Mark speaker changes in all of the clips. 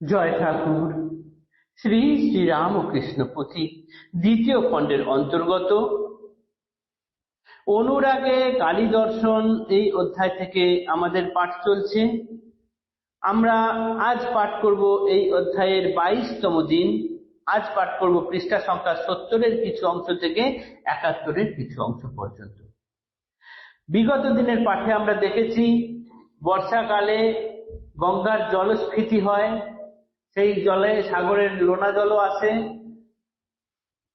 Speaker 1: জয় ঠাকুর। শ্রী শ্রী রামকৃষ্ণ পুঁথি দ্বিতীয় খণ্ডের অন্তর্গত। অনুরাগে কালী দর্শন এই অধ্যায় থেকে আমাদের পাঠ চলছে। আমরা আজ পাঠ করব এই অধ্যায়ের বাইশতম দিন। আজ পাঠ করব পৃষ্ঠা সংখ্যা সত্তরের কিছু অংশ থেকে একাত্তরের কিছু অংশ পর্যন্ত। বিগত দিনের পাঠে আমরা দেখেছি, বর্ষাকালে গঙ্গার জলস্ফীতি হয় সেই জলে, সাগরের লোনা জলও আসে।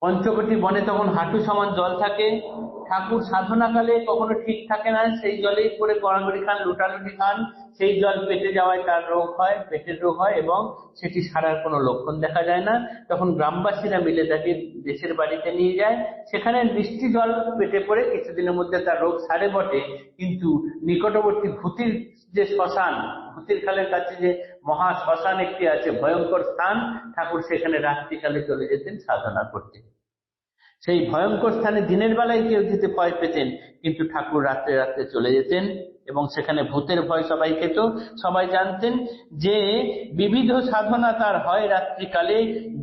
Speaker 1: পঞ্চকটি বনে তখন হাঁটু সমান জল থাকে। ঠাকুর সাধনাকালে কখনো ঠিক থাকে না, সেই জলেই পরে গড়াগড়ি খান, লুটালুটি খান। সেই জল পেটে যাওয়ায় তার রোগ হয়, পেটের রোগ হয় এবং সেটি সারার কোনো লক্ষণ দেখা যায় না। তখন গ্রামবাসীরা মিলে তাকে দেশের বাড়িতে নিয়ে যায়। সেখানে মিষ্টি জল পেটে পড়ে কিছুদিনের মধ্যে তার রোগ সারে বটে। কিন্তু নিকটবর্তী ভূতির যে শ্মশান ভূতির খালের কাছে যে মহা শ্মশান একটি আছে, ভয়ঙ্কর স্থান, ঠাকুর সেখানে রাত্রিকালে চলে যেতেন সাধনা করতে। সেই ভয়ঙ্কর স্থানে দিনের বেলায় কেউ যেতে ভয় পেতেন, কিন্তু ঠাকুর রাত্রে রাত্রে চলে যেতেন এবং সেখানে ভূতের ভয় সবাই খেত। সবাই জানতেন যে বিবিধ সাধনা তার হয় রাত্রিকালে,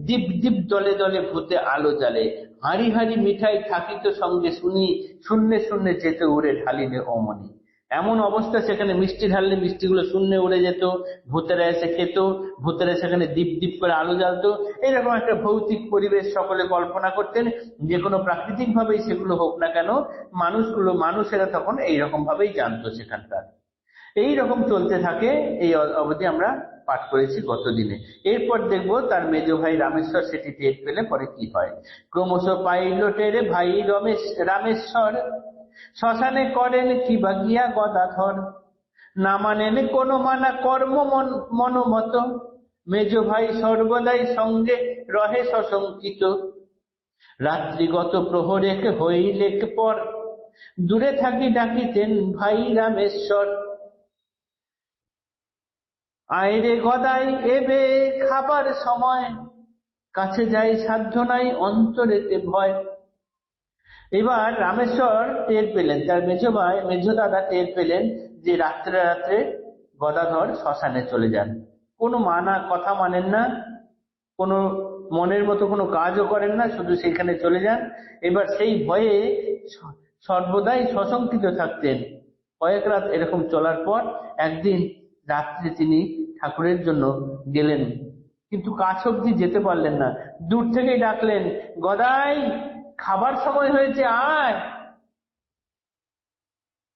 Speaker 1: দীপ দীপ দলে দলে ভূতে আলো জ্বালে। হাঁড়ি হাঁড়ি মিঠাই থাকিত সঙ্গে শুনি, শূন্যে শূন্যে যেতে উড়ে ঢালিনে অমনি। এমন অবস্থা, সেখানে মিষ্টি ঢাললে মিষ্টিগুলো শূন্য উড়ে যেত, ভূতেরা এসে খেত, ভূতেরা সেখানে দীপ দীপ করে আলো জ্বালতো। এরকম একটা ভৌতিক পরিবেশ সকলে কল্পনা করতেন, যে কোনো প্রাকৃতিক ভাবেই সেগুলো হোক না কেন, মানুষগুলো, মানুষেরা তখন এইরকম ভাবেই জানতো সেখানকার। এই রকম চলতে থাকে, এই অবধি আমরা পাঠ করেছি গত দিনে এরপর দেখব তার মেজ ভাই রামেশ্বর, সেটি টের পেলে পরে কি হয়। ক্রমশ পাইল টেরে, ভাই রমেশ রামেশ্বর। শ্মশানে করেন কি বা গিয়া গদাধর? না মানেন কোন মানা কর্ম মনোমত। মেজ ভাই সর্বদাই সঙ্গে রহে সশঙ্কিত। রাত্রিগত প্রহরেক হইলেক পর দূরে থাকি ডাকিতেন ভাই রামেশ্বর। আয়রে গদাই, এবে খাবার সময়। কাছে যাই সাধ্য নাই অন্তরেতে ভয়। এবার রামেশ্বর টের পেলেন তার মেজ ভাই মেজ দাদা টের পেলেন যে রাত্রে রাত্রে গদাধর শ্মশানে চলে যান। কোনো মানা কথা মানেন না, কোনো মনের মতো কোনো কাজও করেন না, শুধু সেখানে চলে যান। এবার সেই ভয়ে সর্বদাই সশঙ্কিত থাকতেন। কয়েক রাত এরকম চলার পর একদিন রাত্রে তিনি ঠাকুরের জন্য গেলেন, কিন্তু কাছ অব্দি যেতে পারলেন না। দূর থেকেই ডাকলেন, গদাই! খাবার সময় হয়েছে, আয়।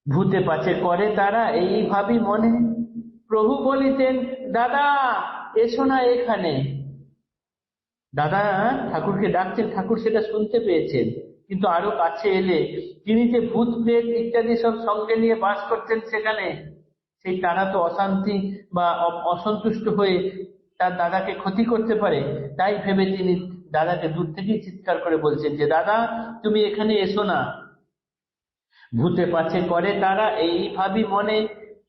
Speaker 1: ভূতে পাছে করে তারা এইভাবেই মনে। প্রভু বলিতেন, দাদা, এসো না এখানে। দাদা, ঠাকুরকে ডাকছেন, ঠাকুর সেটা শুনতে পেয়েছেন, কিন্তু আরও কাছে এলে। তিনি যে ভূত, প্রেত ইত্যাদি সব সঙ্গে নিয়ে বাস করছেন সেখানে, সেই তারা তো অশান্তি বা অসন্তুষ্ট হয়ে তার দাদাকে ক্ষতি করতে পারে। তাই ভেবে তিনি দাদাকে দূর থেকেই চিৎকার করে বলছেন যে, দাদা, তুমি এখানে এসো না। ভূতে পাছে করে তারা এইভাবে মনে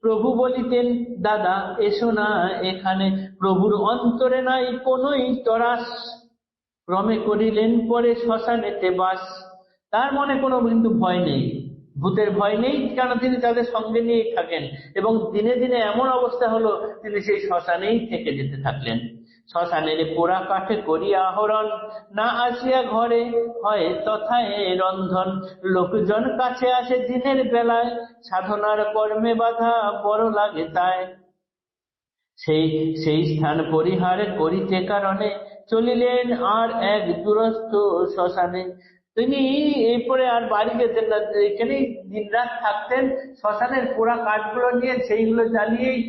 Speaker 1: প্রভু বলিতেন, দাদা, এসো না, এখানে প্রভুর অন্তরে নাই কোনই তরাস। ক্রমে করিলেন, পরে শ্মশানেতে বাস। তার মনে কোনো কিন্তু ভয় নেই। ভূতের ভয় নেই কেন তিনি তাদের সঙ্গে নিয়েই থাকেন? এবং দিনে দিনে এমন অবস্থা হলো, তিনি সেই শ্মশানেই থেকে যেতে থাকলেন। শ্মশানের পোড়া কাঠে করিয়া আহরণ। না আসিয়া ঘরে, হয় তথায় রন্ধন। লোকজন কাছে আসে দিনের বেলায়, সাধনার কর্মে বাধা বড় লাগে তাই। সেই সেই স্থান পরিহার করিতে কারণে চলিলেন আর এক দূরস্থ শ্মশানে। তিনি এরপরে আর বাড়ি যেতেন না, এখানেই দিন রাত থাকতেন। শ্মশানের পোড়া কাঠগুলো নিয়ে সেইগুলো জ্বালিয়েই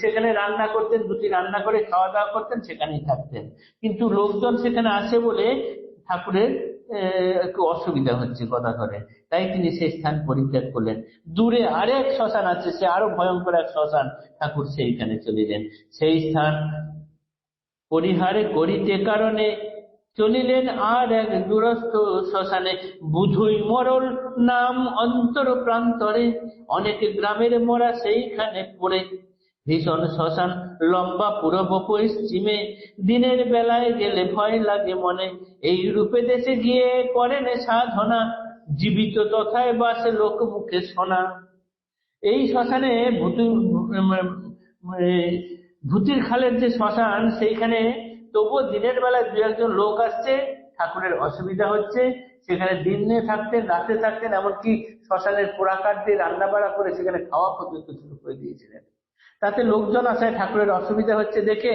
Speaker 1: সেখানে রান্না করতেন, দুটি রান্না করে খাওয়া দাওয়া করতেন, সেখানেই থাকতেন। কিন্তু লোকজন সেখানে আসে বলে ঠাকুরের একটু অসুবিধা হচ্ছে কথা ধরে তাই তিনি সেই স্থান পরিত্যাগ করলেন। দূরে আরেক শ্মশান আছে, সে আরও ভয়ঙ্কর এক শ্মশান। ঠাকুর সেইখানে চলিলেন সেই স্থান পরিহারে করিতে কারণে চলিলেন আর এক দূরস্থ শ্মশানে। বুধুই মরল নাম অন্তর প্রান্তরে, অনেক গ্রামের মরা সেইখানে পড়ে। ভীষণ শ্মশান লম্বা পূর্ব পশ্চিমে দিনের বেলায় গেলে ভয় লাগে মনে। এই রূপে দেশে গিয়ে করেন সাধনা, জীবিত তথায় বাসে লোক মুখে শোনা। এই শ্মশানে ভূতু ভূতির খালের যে শ্মশান, সেইখানে তবুও দিনের বেলায় দু একজন লোক আসছে। ঠাকুরের অসুবিধা হচ্ছে। সেখানে দিনে থাকতেন, রাতে থাকতেন, এমনকি শ্মশানের পোড়াকার দিয়ে রান্না বাড়া করে সেখানে খাওয়া পর্যন্ত শুরু করে দিয়েছিলেন। তাতে লোকজন আসায় ঠাকুরের অসুবিধা হচ্ছে দেখে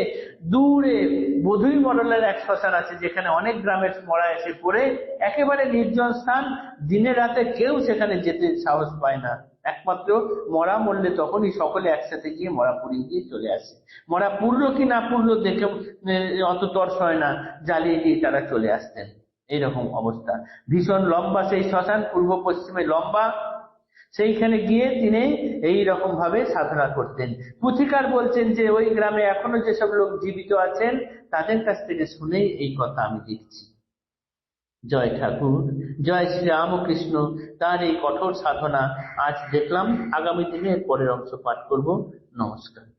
Speaker 1: দূরে বধুই মডেলের এক শ্মশান আছে, যেখানে অনেক গ্রামের মরা এসে পড়ে, একেবারে নির্জন স্থান, দিনে রাতে কেউ সেখানে যেতে সাহস পায় না। একমাত্র মরা মরলে তখনই সকলে একসাথে গিয়ে মরা পুড়িয়ে দিয়ে চলে আসে। মরা পুড়লো কি না পুড়লো দেখে তর্স হয় না, জ্বালিয়ে দিয়ে তারা চলে আসতেন। এইরকম অবস্থা। ভীষণ লম্বা সেই শ্মশান, পূর্ব পশ্চিমে লম্বা সেইখানে গিয়ে তিনি এই রকম ভাবে সাধনা করতেন। পুথিকার বলছেন যে, ওই গ্রামে এখনও যেসব লোক জীবিত আছেন, তাদের কাছ থেকে শুনে এই কথা আমি দেখছি। জয় ঠাকুর, জয় শ্রী রামকৃষ্ণ তার এই কঠোর সাধনা আজ দেখলাম। আগামী দিনে পরের অংশ পাঠ করব। নমস্কার।